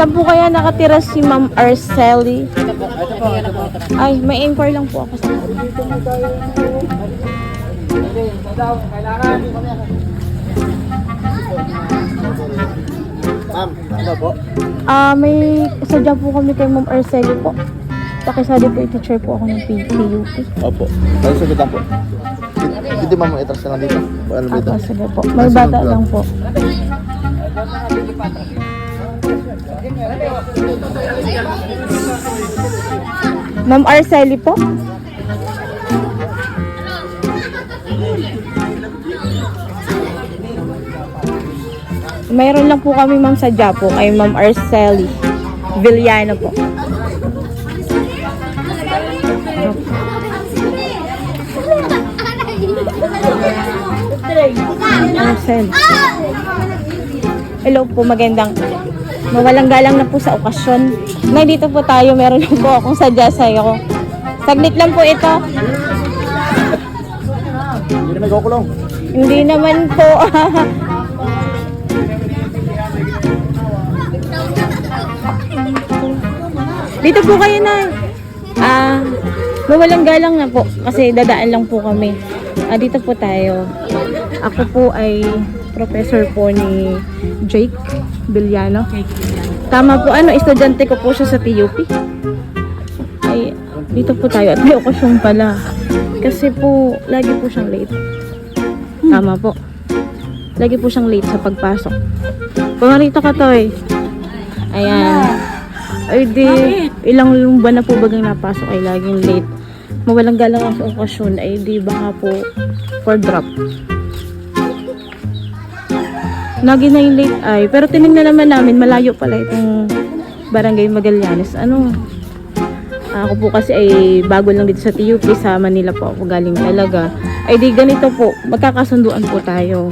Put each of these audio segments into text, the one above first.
Saan po kaya nakatira si Ma'am Arceli? Ay, may inquire lang po ako sa Ma'am, ano po? Ah, may sadya po kami kay Ma'am Arceli po. Pakisali po i-teacher po ako ng PUP. Opo. Ay, sagot lang po. Hindi ma'am, itras na lang dito. Ano dito? Ako, sige po. May bata lang po. Ma'am Arceli po? Mayroon lang po kami ma'am sadya po kay Ma'am Arceli Villano po. Arcel. Hello po, magandang mawalang galang na po sa okasyon. Nay, dito po tayo. Meron lang po akong sadya sa'yo. Saglit lang po ito. Hindi na may kukulong. Hindi naman po. Dito po kayo na. Ah, mawalang galang na po kasi dadaan lang po kami. Ah, dito po tayo. Ako po ay professor po ni Jake Villano. Tama po, ano, estudyante ko po siya sa TUP. Ay, dito po tayo at may okasyon pala. Kasi po, lagi po siyang late. Tama po. Lagi po siyang late sa pagpasok. Pumarito ka, Toy. Ayan. Ay, di, ilang buwan na po bagang napasok ay laging late. Mawalang galang ang sa okasyon ay di baka po for drop. Lagi na yung late ay. Pero tinignan naman namin, malayo pala itong Barangay Magallanes. Ano? Ako po kasi ay bago lang dito sa TUP, sa Manila po ako galing talaga. Ay di ganito po, magkakasunduan po tayo.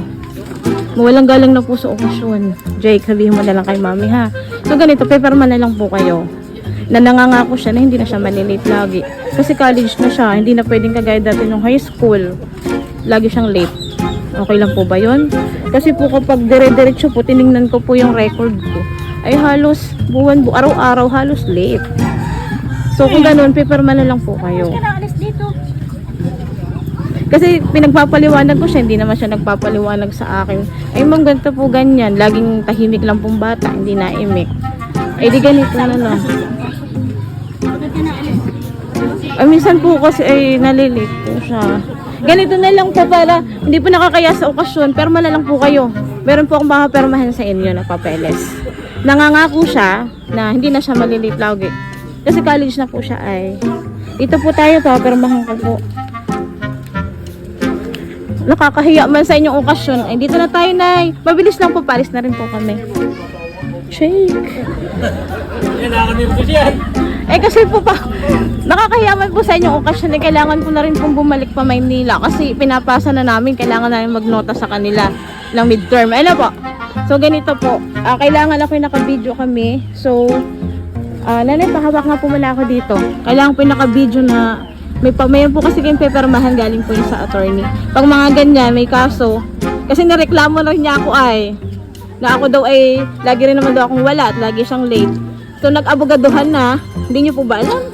Mawalang galang na po sa okasyon. Jake, sabihin mo na lang kay mami ha. So ganito, paperman na lang po kayo. Na nangangako siya na hindi na siya malilate lagi. Kasi college na siya, hindi na pwedeng kagaya dati nung high school. Lagi siyang late. Okay lang po ba yon? Kasi po kapag dire-diretso po, tiningnan ko po yung record ko. Ay halos buwan, bu araw-araw halos late. So kung ganun, paperman na lang po kayo. Kasi pinagpapaliwanag ko siya, hindi naman siya nagpapaliwanag sa akin. Ay ma'am, ganito po ganyan. Laging tahimik lang pong bata, hindi naimik. Ay di ganito na lang. Ay minsan po kasi ay nalilate po siya. Ganito na lang po para hindi po nakakaya sa okasyon, pero na lang po kayo. Meron po akong baka permahan sa inyo na papeles. Nangangako siya na hindi na siya malilate lagi. Kasi college na po siya ay. Dito po tayo, papermahan ko po nakakahiya man sa inyong okasyon. Ay, dito na tayo, Nay. Mabilis lang po, palis na rin po kami. Shake. Eh, kasi po pa, nakakahiya man po sa inyong okasyon, eh, kailangan ko na rin pong bumalik pa Maynila kasi pinapasa na namin, kailangan namin magnota sa kanila ng midterm. Ano po? So, ganito po. Ah, kailangan ako yung naka-video kami. So, ah, nanay, pahawak nga po muna ako dito. Kailangan po yung naka-video na may pa mayroon po kasi kayong pepermahan galing po yun sa attorney. Pag mga ganyan, may kaso. Kasi nareklamo na rin niya ako ay na ako daw ay lagi rin naman daw akong wala at lagi siyang late. So nag-abogaduhan na, hindi niyo po ba alam?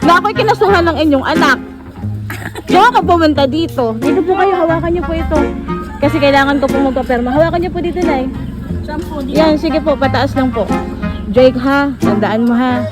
Na ako'y kinasuhan ng inyong anak. Kaya ka pumunta dito. Dito po kayo, hawakan niyo po ito. Kasi kailangan ko po magpaperma. Hawakan niyo po dito, Nay. Yan, sige po, pataas lang po. Jake ha, tandaan mo ha.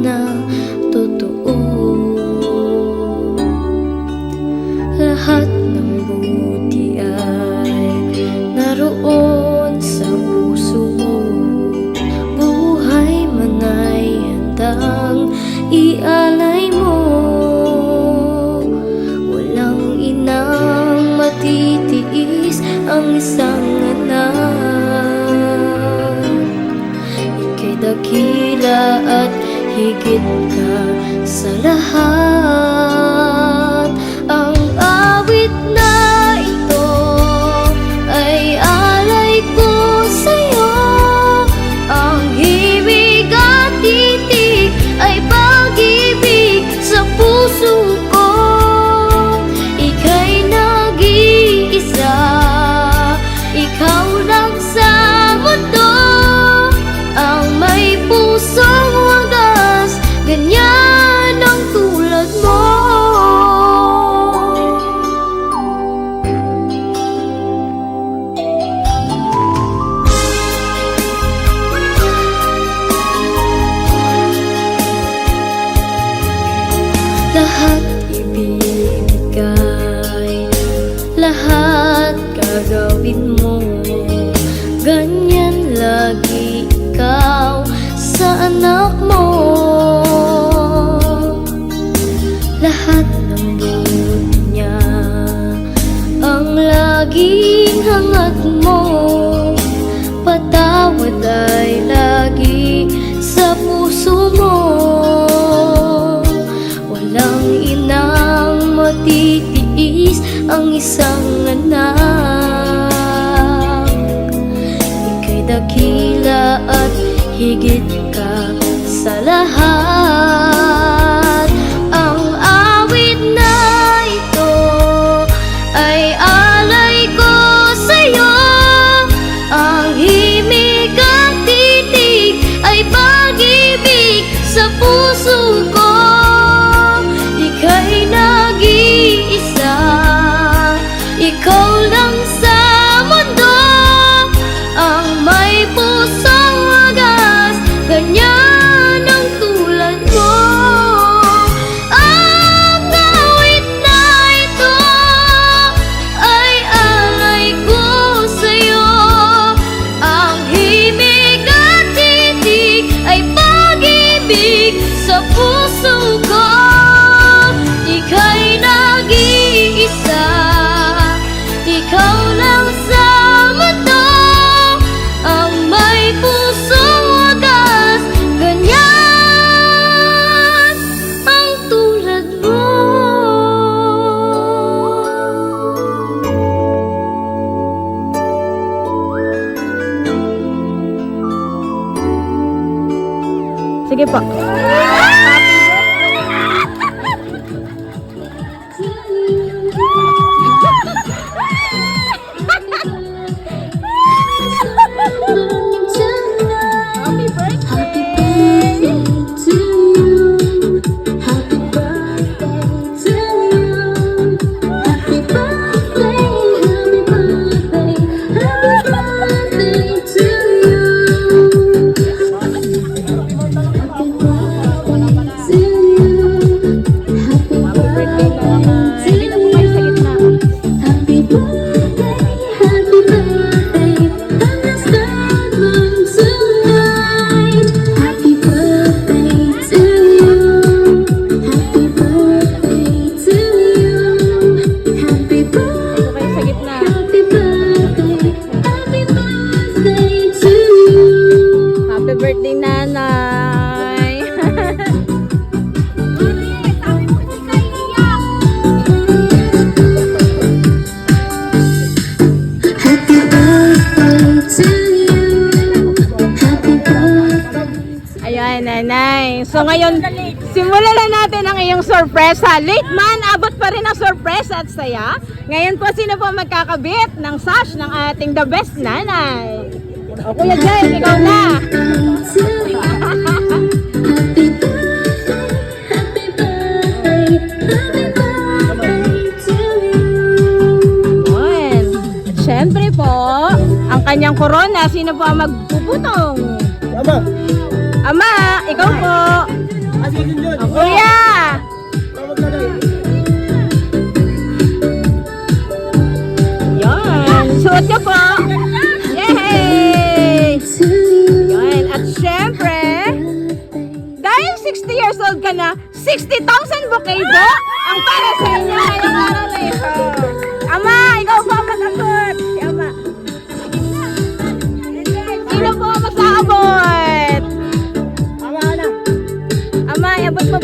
now anak Ayan, nanay. So ngayon, simulan na natin ang iyong sorpresa. Late man, abot pa rin ang sorpresa at saya. Ngayon po, sino po magkakabit ng sash ng ating The Best Nanay? O Kuya Jen, ikaw na. Ayan. Siyempre po, ang kanyang corona, sino po ang magpuputong? Tama. Ama, ikaw po. Kuya. Yan. Suot niyo po. Yay! Yan. At syempre, dahil 60 years old ka na, 60,000 bukay ang para sa inyo ngayong araw na ito.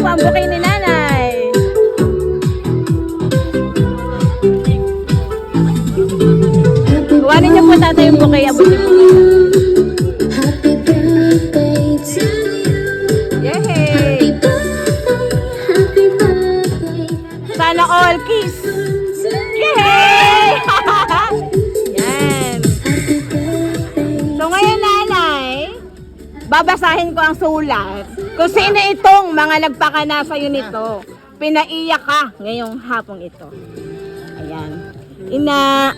ang bukay ni nanay. Kuhanin niyo po tatay yung bukay. Abutin po. Yay! Sana all kiss! Yay! Yan. So ngayon nanay, babasahin ko ang sulat. Kung sino itong mga nagpakana sa'yo nito. Pinaiyak ka ngayong hapong ito. Ayan. Ina,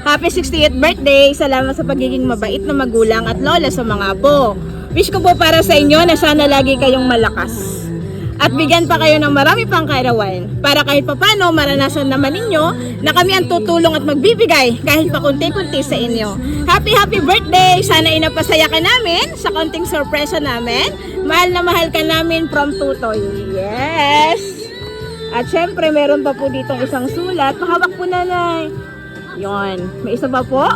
happy 68th birthday. Salamat sa pagiging mabait na magulang at lola sa mga apo. Wish ko po para sa inyo na sana lagi kayong malakas. At bigyan pa kayo ng marami pang kairawan para kahit papano maranasan naman ninyo na kami ang tutulong at magbibigay kahit pa kunti-kunti sa inyo. Happy happy birthday! Sana inapasaya ka namin sa konting sorpresa namin. Mahal na mahal ka namin from Tutoy. Yes! At syempre meron pa po ditong isang sulat. Pahawak po nanay. Yon. May isa pa po?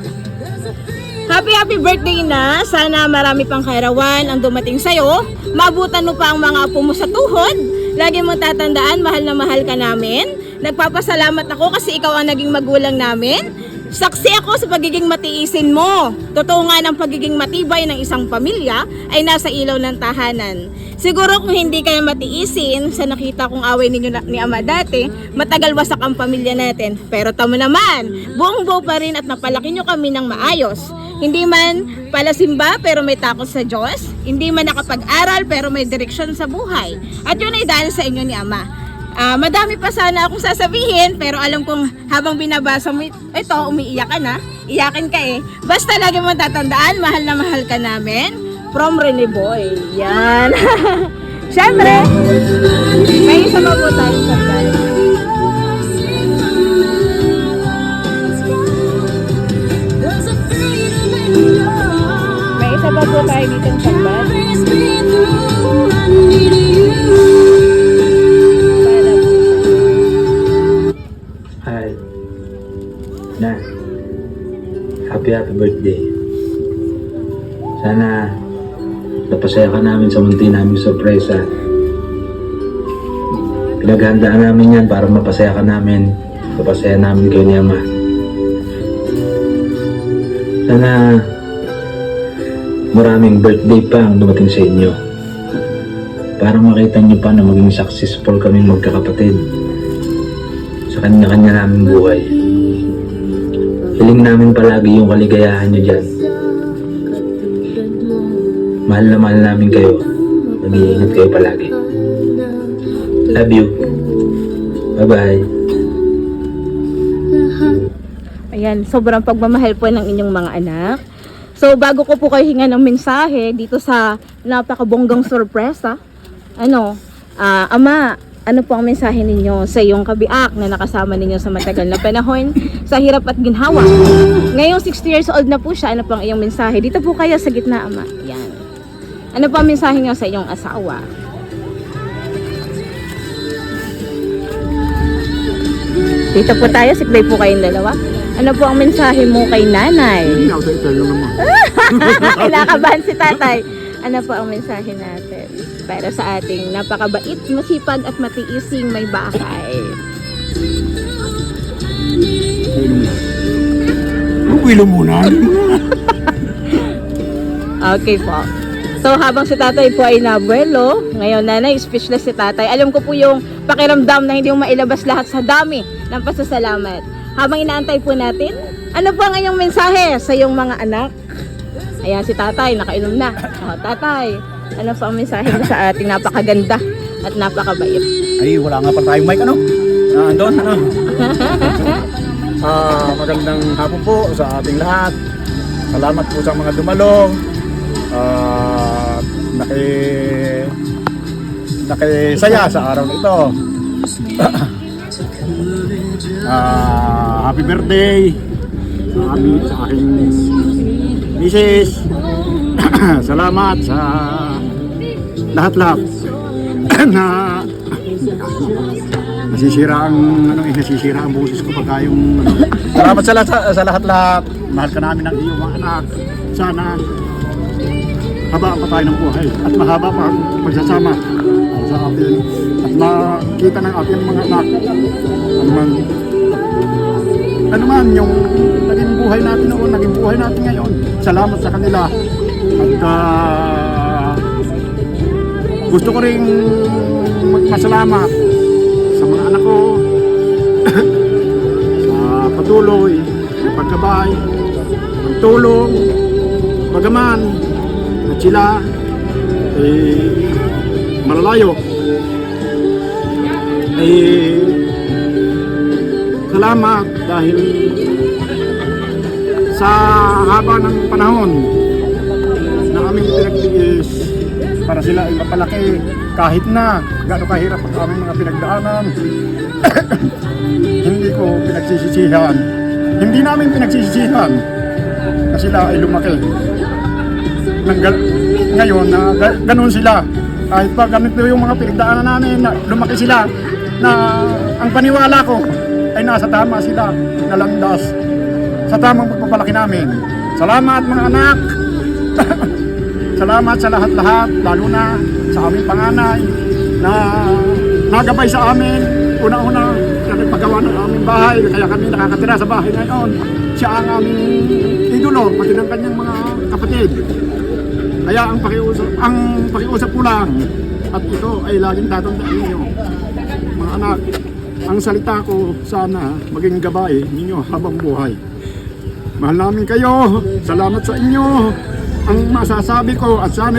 Happy happy birthday na! Sana marami pang kairawan ang dumating sa'yo. Mabutan mo pa ang mga apo mo sa tuhod. Lagi mo tatandaan, mahal na mahal ka namin. Nagpapasalamat ako kasi ikaw ang naging magulang namin. Saksi ako sa pagiging matiisin mo. Totoo nga ng pagiging matibay ng isang pamilya ay nasa ilaw ng tahanan. Siguro kung hindi kayo matiisin sa nakita kong away ninyo na, ni Ama dati, matagal wasak ang pamilya natin. Pero tamo naman, buong buo pa rin at napalaki nyo kami ng maayos. Hindi man palasimba pero may takot sa Diyos. Hindi man nakapag-aral pero may direksyon sa buhay. At yun ay dahil sa inyo ni Ama. Ah, madami pa sana akong sasabihin pero alam kong habang binabasa mo ito, umiiyak ka na. Iyakin ka eh. Basta lagi mo tatandaan, mahal na mahal ka namin. From Rene Boy. Yan. Siyempre, may isa pa po tayo sa May isa pa po tayo dito sa Happy happy birthday. Sana napasaya ka namin sa munti naming sorpresa. Pinaghandaan namin yan para mapasaya ka namin. Mapasaya namin kayo ni Ama. Sana maraming birthday pa ang dumating sa inyo. Para makita niyo pa na maging successful kaming magkakapatid sa kanya-kanya naming buhay. Hiling namin palagi yung kaligayahan nyo dyan. Mahal na mahal namin kayo. Mag-iingat kayo palagi. Love you. Bye-bye. Ayan, sobrang pagmamahal po ng inyong mga anak. So, bago ko po kayo hinga ng mensahe dito sa napakabonggang sorpresa, ano, ah, Ama, ano po ang mensahe ninyo sa iyong kabiak na nakasama ninyo sa matagal na panahon, sa hirap at ginhawa? Ngayong 60 years old na po siya, ano po ang iyong mensahe? Dito po kayo sa gitna, Ama. Yan. Ano po ang mensahe niyo sa iyong asawa? Dito po tayo, siklay po kayong dalawa. Ano po ang mensahe mo kay nanay? Sa yung naman. Kinakabahan si tatay. Ano po ang mensahe natin para sa ating napakabait, masipag at matiising may bahay? Uwilo muna. Okay po. So habang si tatay po ay nabuelo, ngayon nanay, speechless si tatay. Alam ko po yung pakiramdam na hindi mo mailabas lahat sa dami ng pasasalamat. Habang inaantay po natin, ano po ang inyong mensahe sa iyong mga anak? Ayan si tatay, nakainom na. O, tatay, ano po ang mensahe mo sa ating napakaganda at napakabait? Ay, wala nga pala tayong mic, ano? Ah, andun, ano? Ah, magandang hapon po sa ating lahat. Salamat po sa mga dumalo. Ah, naki nakisaya sa araw na ito. Ah, happy birthday sa aking, sa aking misis. Salamat sa lahat-lahat na nasisira ang ano eh, nasisira ang boses ko pagka yung ano. Salamat sa lahat sa, lahat-lahat. Mahal ka namin ng iyong mga anak. Sana habaan pa tayo ng buhay at mahaba pa ang pagsasama sa atin at makita ng ating mga anak ano man ano man yung naging buhay natin noon naging buhay natin ngayon salamat sa kanila. At ah, gusto ko rin magpasalamat anak ko sa patuloy na pagkabay, pagtulong, bagaman at sila eh, malalayo. Eh, salamat dahil sa haba ng panahon na aming pinagtiis para sila ay mapalaki. Kahit na gaano kahirap ang aming mga pinagdaanan. Hindi ko pinagsisisihan. Hindi namin pinagsisisihan na sila ay lumaki. Ng gal- ngayon na ga- ganun sila. Kahit pa ganito yung mga pinagdaanan namin na lumaki sila na ang paniwala ko ay nasa tama sila na landas sa tamang pagpapalaki namin. Salamat mga anak! Salamat sa lahat-lahat, lalo na sa aming panganay na nagabay sa amin. Una-una, na nagpagawa ng aming bahay, kaya kami nakakatira sa bahay ngayon. Siya ang aming idolo, pati ng kanyang mga kapatid. Kaya ang pakiusap, ang pakiusap ko lang, at ito ay laging tatandaan ninyo, mga anak, ang salita ko sana maging gabay ninyo habang buhay. Mahal namin kayo. Salamat sa inyo. Ang masasabi ko at sana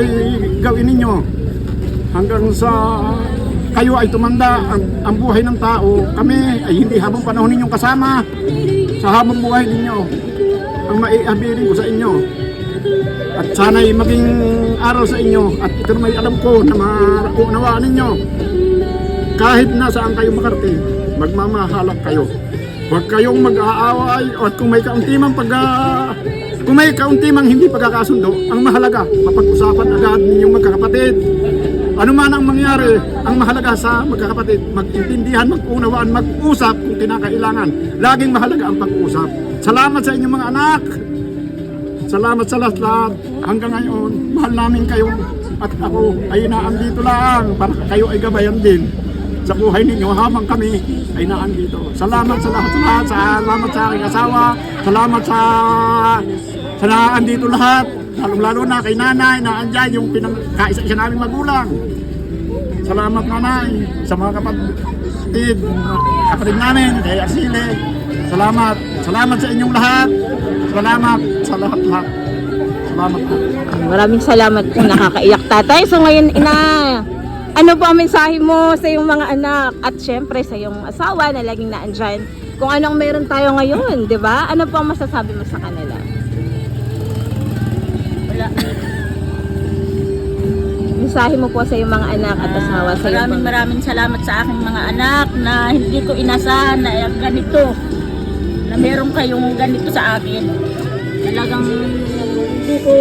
gawin ninyo hanggang sa kayo ay tumanda ang, ang buhay ng tao. Kami ay hindi habang panahon ninyong kasama sa habang buhay ninyo. Ang maiabilin ko sa inyo. At sana ay maging araw sa inyo at ito may alam ko na maunawaan ninyo. Kahit na saan kayo makarating, magmamahalan kayo. Huwag kayong mag-aaway at kung may kauntimang pag kung may kauntimang hindi pagkakasundo, ang mahalaga, mapag-usapan agad ninyong magkakapatid. Ano man ang mangyari, ang mahalaga sa magkakapatid, mag-intindihan, mag-unawaan, mag-usap kung kinakailangan. Laging mahalaga ang pag-usap. Salamat sa inyong mga anak. Salamat sa lahat-lahat. Hanggang ngayon, mahal namin kayo. At ako ay naandito lang para kayo ay gabayan din sa buhay ninyo habang kami ay naandito. Salamat sa lahat-lahat. Salamat sa aking asawa. Salamat sa sa naandito lahat. Lalong-lalo na kay nanay na andyan yung pinangkaisa-isa naming magulang. Salamat nanay sa mga kapatid, kapatid namin, kay Asile. Salamat. Salamat sa inyong lahat. Salamat sa lahat-lahat. Salamat po. Maraming salamat po, nakakaiyak tatay. So ngayon, ina, ano po ang mensahe mo sa iyong mga anak at syempre sa iyong asawa na laging naandyan? Kung anong meron tayo ngayon, di ba? Ano po ang masasabi mo sa kanila? Wala. Mensahe mo po sa iyong mga anak at asawa sa iyong Maraming mga... maraming salamat sa aking mga anak na hindi ko inasahan na ganito. Na meron kayong ganito sa akin. Talagang hindi ko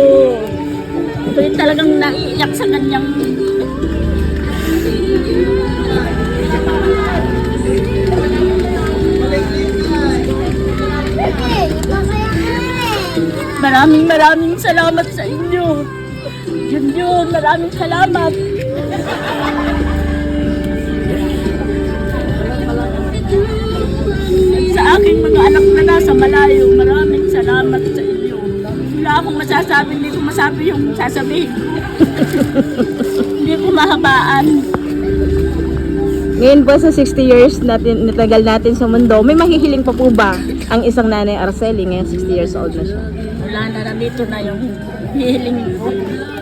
ito yung talagang naiiyak sa kanyang Maraming maraming salamat sa inyo. Yun yun, maraming salamat. sa aking mga anak na nasa malayo, maraming salamat sa inyo. Wala akong masasabi, hindi ko masabi yung sasabihin ko. hindi ko mahabaan. Ngayon po sa 60 years natin, natagal natin sa mundo, may mahihiling pa po ba ang isang nanay Araceli? Ngayon 60 years old na siya. Wala na, nandito na yung hihilingin ko.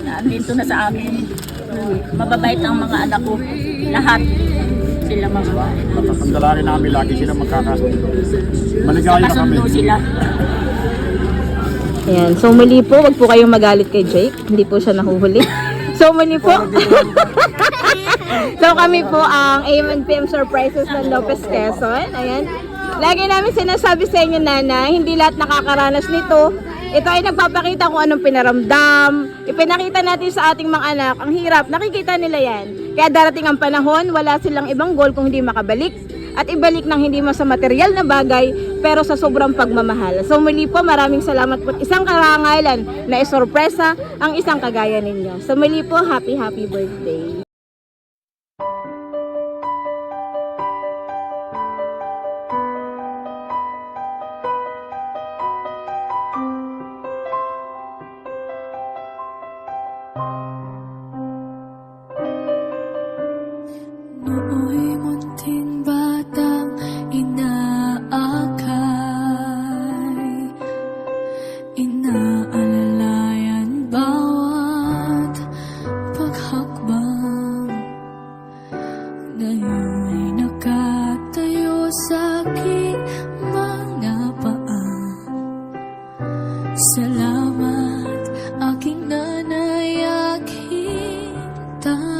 Nandito na sa akin. Mababait ang mga anak ko. Lahat. Sila mababait. Napapandalangin namin lagi sila magkakasundo. Maligaya na kami. Sila. Ayan. So muli po, wag po kayong magalit kay Jake. Hindi po siya nahuhuli. So muli po. so kami po ang AM and PM Surprises ng Lopez Quezon. Ayan. Lagi namin sinasabi sa inyo, Nana, hindi lahat nakakaranas nito. Ito ay nagpapakita kung anong pinaramdam. Ipinakita natin sa ating mga anak. Ang hirap, nakikita nila yan. Kaya darating ang panahon, wala silang ibang goal kung hindi makabalik at ibalik ng hindi mo sa material na bagay pero sa sobrang pagmamahal. So muli po maraming salamat po. Isang karangalan na isorpresa ang isang kagaya ninyo. So muli po happy happy birthday. tan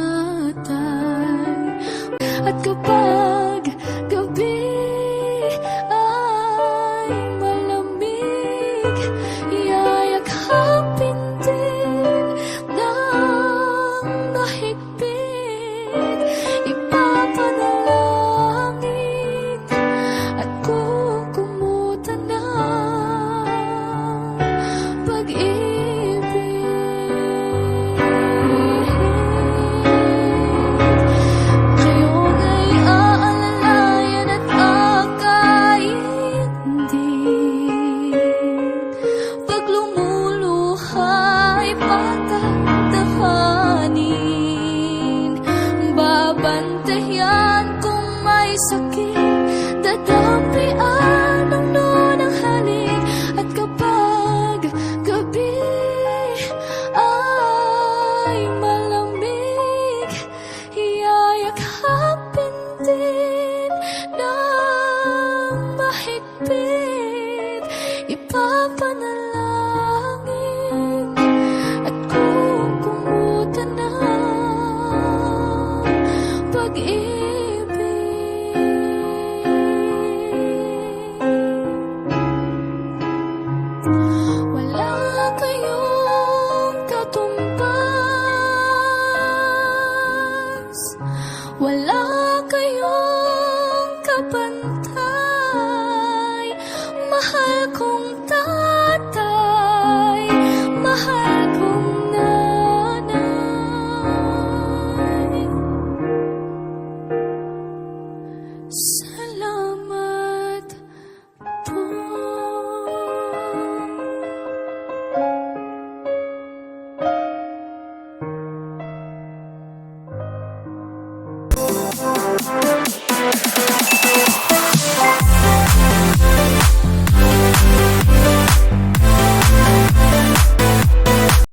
aquí.